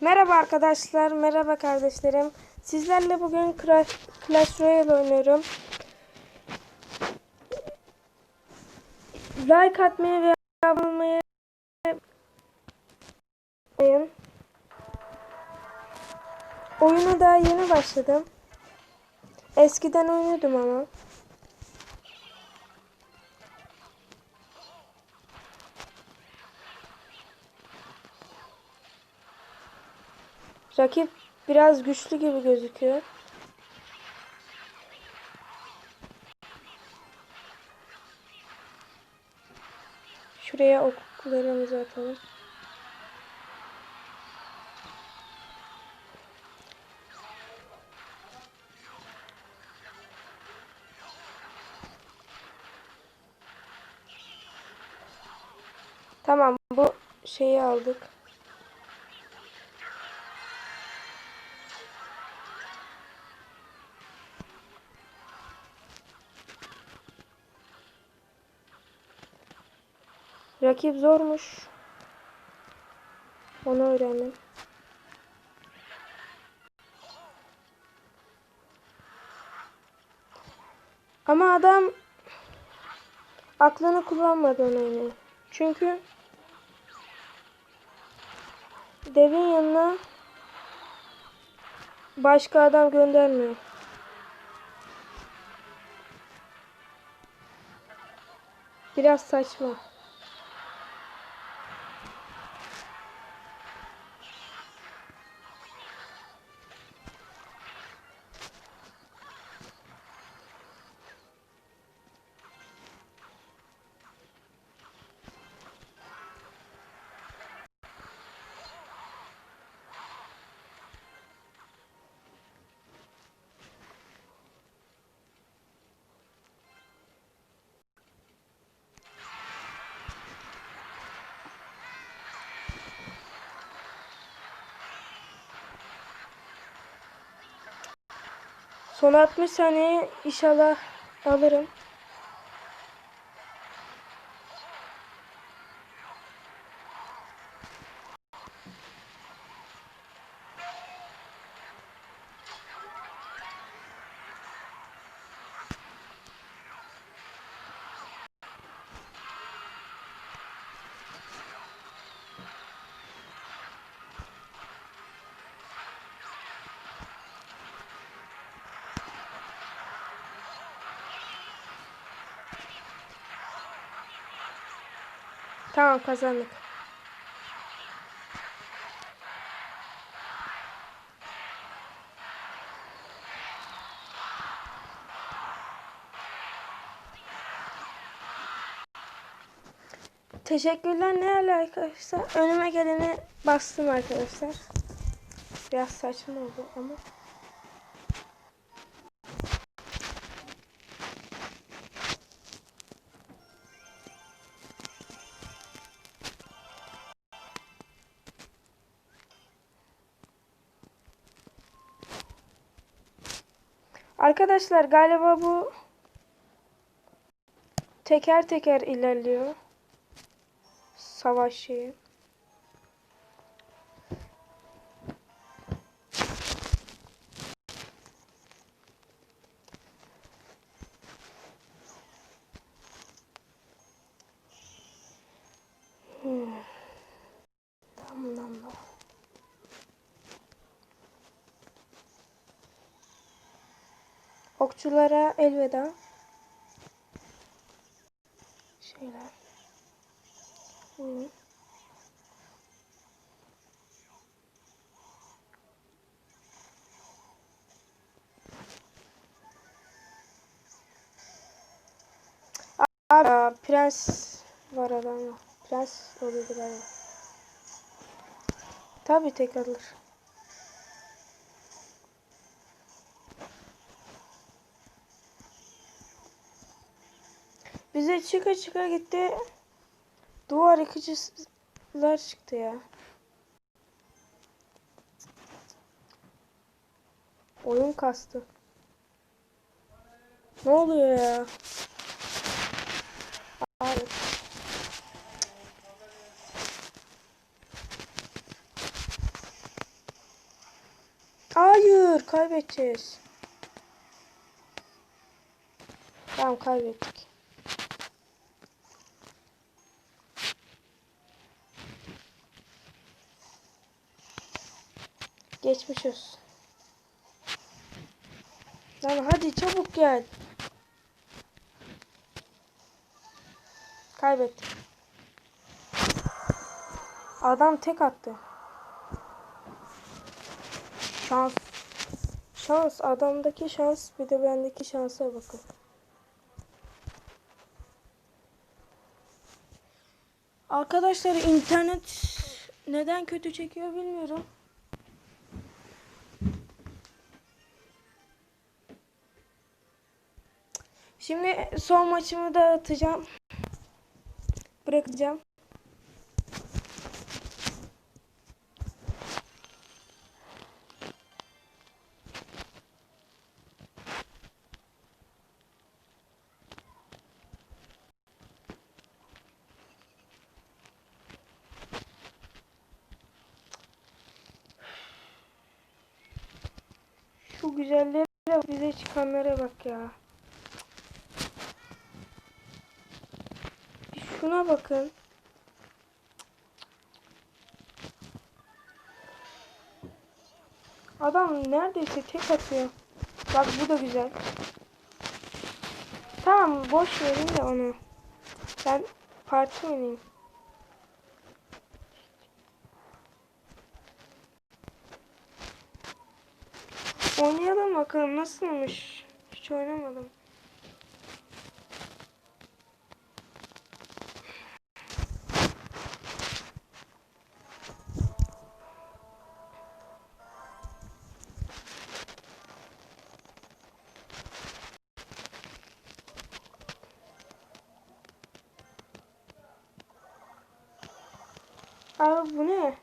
Merhaba arkadaşlar, merhaba kardeşlerim. Sizlerle bugün Clash Royale oynuyorum. Like atmayı ve abone olmayı unutmayın. Oyuna daha yeni başladım. Eskiden oynuyordum ama. Rakip biraz güçlü gibi gözüküyor. Şuraya oklarımızı atalım. Tamam bu şeyi aldık. Rakip zormuş. Onu öğrendim. Ama adam aklını kullanmadı onu. Çünkü devin yanına başka adam göndermiyor. Biraz saçma. Son 60 saniye inşallah alırım. Tamam kazandık. Teşekkürler ne alakaysa önüme geleni bastım arkadaşlar. Biraz saçma oldu ama. Arkadaşlar galiba bu teker teker ilerliyor. Savaş şeyi. Okçulara elveda. Şeyler. Buyurun. Aa, prens var adamda. Prens oluyordu galiba. Tabii tek alır. Bize çıka çıka gitti. Duvar yıkıcılar çıktı ya. Oyun kastı. Ne oluyor ya? Abi. Hayır kaybedeceğiz. Tamam kaybettik. Geçmiş olsun. Lan hadi çabuk gel. Kaybettik. Adam tek attı. Şans. Şans. Adamdaki şans bir de bendeki şansa bakın. Arkadaşlar internet neden kötü çekiyor bilmiyorum. Şimdi son maçımı da atacağım. Bırakacağım. Şu güzelliğe bak, bize çıkanlara bak ya. Bir şuna bakın. Adam neredeyse tek atıyor. Bak bu da güzel. Tamam boş verin de onu. Ben parti oynayayım. Oynayalım bakalım nasılmış. Hiç oynamadım. Abi bu ne?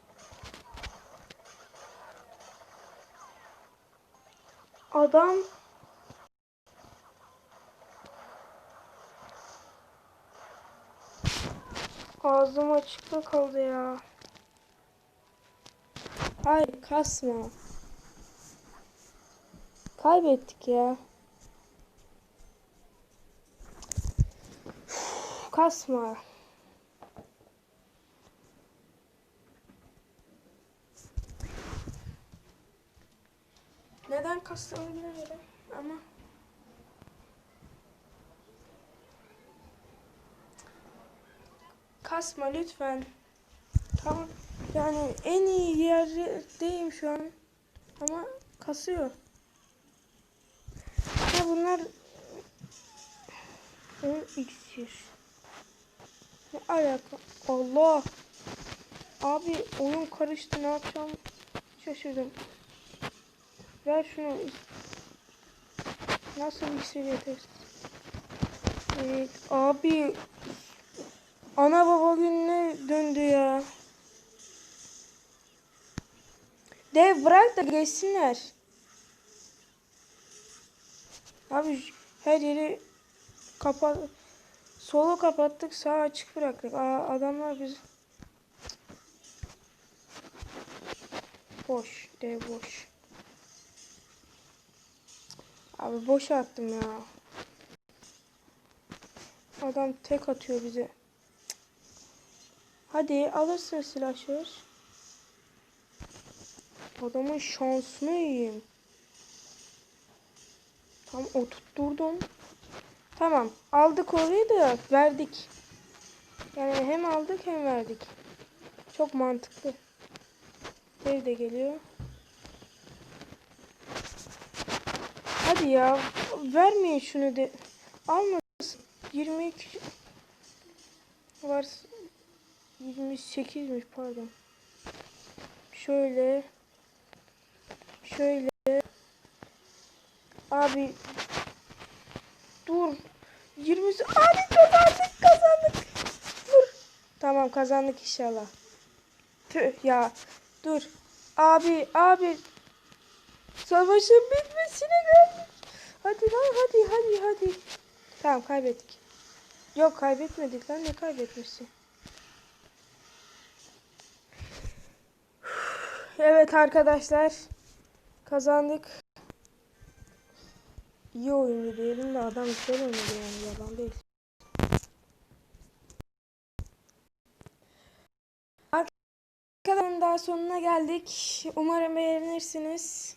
Adam Ağzım açıkta kaldı ya. Hayır kasma. Kaybettik ya. Kasma. Neden kastığımı bilmiyorum ama kasma lütfen. Tamam. Yani en iyi yerdeyim şu an. Ama kasıyor. Ya bunlar iksir. Ne alaka? Allah. Abi oyun karıştı ne yapacağım şaşırdım. Ver şunu. Nasıl yetersiz? Evet abi ana baba gününe döndü ya. Dev bırak da geçsinler. Abi her yeri kapat solu kapattık sağ açık bıraktık. Aa, adamlar biz boş dev boş. Abi boş attım ya. Adam tek atıyor bize. Hadi alırsın silahşör. Adamın şansını yiyeyim. Tam oturtturdum. Tamam. Aldık orayı da verdik. Yani hem aldık hem verdik. Çok mantıklı. Ev de geliyor. Hadi ya. Vermeyin şunu de. Almasın. 22 var. 28'miş pardon. Şöyle. Şöyle. Abi. Dur. 20 Abi kazandık kazandık. Dur. Tamam kazandık inşallah. Tüh ya. Dur. Abi abi. Savaşın bitmesine geldik. Hadi lan hadi hadi hadi. Tamam kaybettik. Yok kaybetmedik lan ne kaybetmişsin? Evet arkadaşlar. Kazandık. İyi oyuncu diyelim de adam güzel oynadı yani yalan değil. Arkadaşlar daha sonuna geldik. Umarım beğenirsiniz.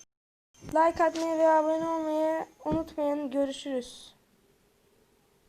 Like atmayı ve abone olmayı unutmayın. Görüşürüz.